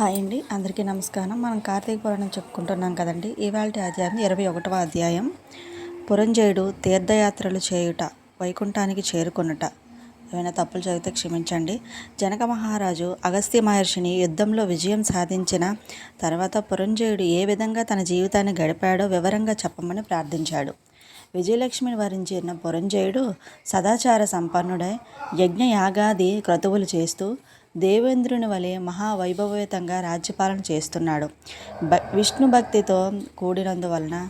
Hi అండి. అందరికీ నమస్కారం. మనం కార్తీక పురాణం చెప్పుకుంటున్నాం కదండి. ఇవాళ అధ్యాయం ఇరవై ఒకటవ అధ్యాయం. పురంజయుడు తీర్థయాత్రలు చేయుట వైకుంఠానికి చేరుకొనుట. ఏమైనా తప్పులు చదివితే క్షమించండి. జనక మహారాజు అగస్త్య మహర్షిని యుద్ధంలో విజయం సాధించిన తర్వాత పురంజయుడు ఏ విధంగా తన జీవితాన్ని గడిపాడో వివరంగా చెప్పమని ప్రార్థించాడు. విజయలక్ష్మిని వరించిన పురంజయుడు సదాచార సంపన్నుడై యజ్ఞయాగాది క్రతువులు చేస్తూ దేవేంద్రుని వలె మహావైభవేతంగా రాజ్యపాలన చేస్తున్నాడు. భ విష్ణు భక్తితో కూడినందువలన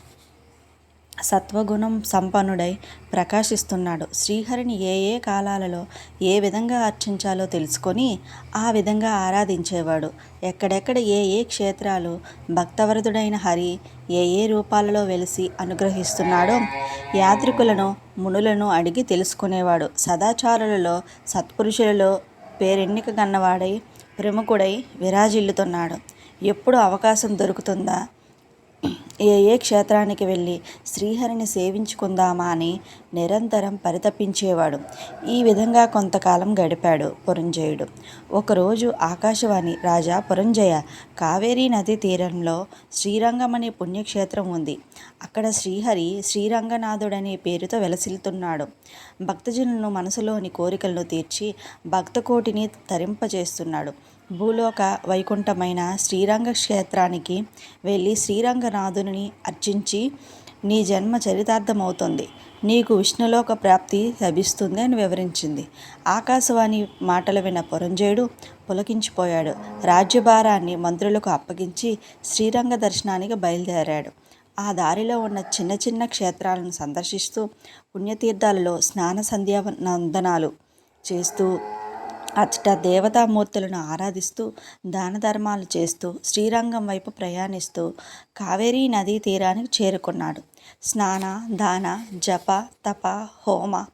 సత్వగుణం సంపన్నుడై ప్రకాశిస్తున్నాడు. శ్రీహరిని ఏ ఏ కాలాలలో ఏ విధంగా అర్చించాలో తెలుసుకొని ఆ విధంగా ఆరాధించేవాడు. ఎక్కడెక్కడ ఏ ఏ క్షేత్రాలు భక్తవరదుడైన హరి ఏ ఏ రూపాలలో వెలిసి అనుగ్రహిస్తున్నాడో యాత్రికులను మునులను అడిగి తెలుసుకునేవాడు. సదాచారులలో సత్పురుషులలో పేరెన్నిక గన్నవాడై ప్రముఖుడై విరాజిల్లుతున్నాడు. ఎప్పుడు అవకాశం దొరుకుతుందా? ఏ ఏ క్షేత్రానికి వెళ్ళి శ్రీహరిని సేవించుకుందామా అని నిరంతరం పరితపించేవాడు. ఈ విధంగా కొంతకాలం గడిపాడు పురంజయుడు. ఒకరోజు ఆకాశవాణి రాజా పురంజయ కావేరీ నది తీరంలో శ్రీరంగం అనే పుణ్యక్షేత్రం ఉంది. అక్కడ శ్రీహరి శ్రీరంగనాథుడనే పేరుతో వెలసిల్తున్నాడు భక్తజనులను మనసులోని కోరికలను తీర్చి భక్తకోటిని తరింపజేస్తున్నాడు. భూలోక వైకుంఠమైన శ్రీరంగ క్షేత్రానికి వెళ్ళి శ్రీరంగనాథుని అర్చించి నీ జన్మ చరితార్థమవుతుంది. నీకు విష్ణులోక ప్రాప్తి లభిస్తుంది అని వివరించింది. ఆకాశవాణి మాటలు విన్న పురంజయుడు పులకించిపోయాడు. రాజ్యభారాన్ని మంత్రులకు అప్పగించి శ్రీరంగ దర్శనానికి బయలుదేరాడు. ఆ దారిలో ఉన్న చిన్న చిన్న క్షేత్రాలను సందర్శిస్తూ పుణ్యతీర్థాలలో స్నాన సంధ్యావందనాలు చేస్తూ అచ్చట దేవతామూర్తులను ఆరాధిస్తూ దాన ధర్మాలు చేస్తూ శ్రీరంగం వైపు ప్రయాణిస్తూ కావేరీ నదీ తీరానికి చేరుకున్నాడు. స్నాన దాన జప తప హోమ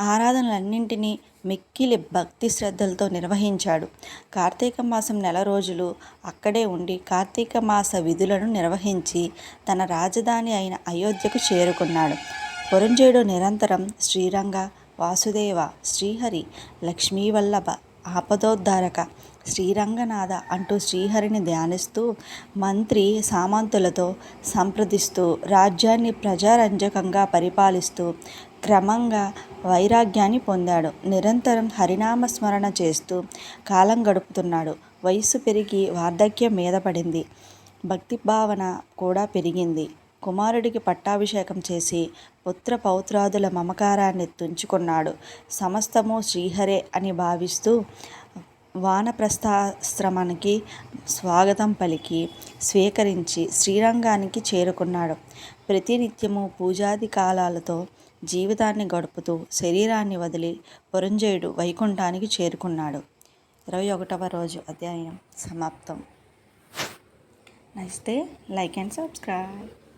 ఆరాధనలన్నింటినీ మిక్కిలి భక్తి శ్రద్ధలతో నిర్వహించాడు. కార్తీక మాసం నెల రోజులు అక్కడే ఉండి కార్తీక మాస విధులను నిర్వహించి తన రాజధాని అయిన అయోధ్యకు చేరుకున్నాడు. పురంజయుడు నిరంతరం శ్రీరంగ వాసుదేవ శ్రీహరి లక్ష్మీవల్లభ ఆపదోద్ధారక శ్రీరంగనాథ అంటూ శ్రీహరిని ధ్యానిస్తూ మంత్రి సామంతులతో సంప్రదిస్తూ రాజ్యాన్ని ప్రజారంజకంగా పరిపాలిస్తూ క్రమంగా వైరాగ్యాన్ని పొందాడు. నిరంతరం హరినామ స్మరణ చేస్తూ కాలం గడుపుతున్నాడు. వయస్సు పెరిగి వార్ధక్యం మీద పడింది. భక్తి భావన కూడా పెరిగింది. కుమారుడికి పట్టాభిషేకం చేసి పుత్ర పౌత్రాదుల మమకారాన్ని తుంచుకున్నాడు. సమస్తము శ్రీహరే అని భావిస్తూ వానప్రస్థాశ్రమానికి స్వాగతం పలికి స్వీకరించి శ్రీరంగానికి చేరుకున్నాడు. ప్రతినిత్యము పూజాది కాలాలతో జీవితాన్ని గడుపుతూ శరీరాన్ని వదిలి పురంజయుడు వైకుంఠానికి చేరుకున్నాడు. ఇరవై ఒకటవ రోజు అధ్యాయం సమాప్తం. నచ్చితే లైక్ అండ్ సబ్స్క్రైబ్.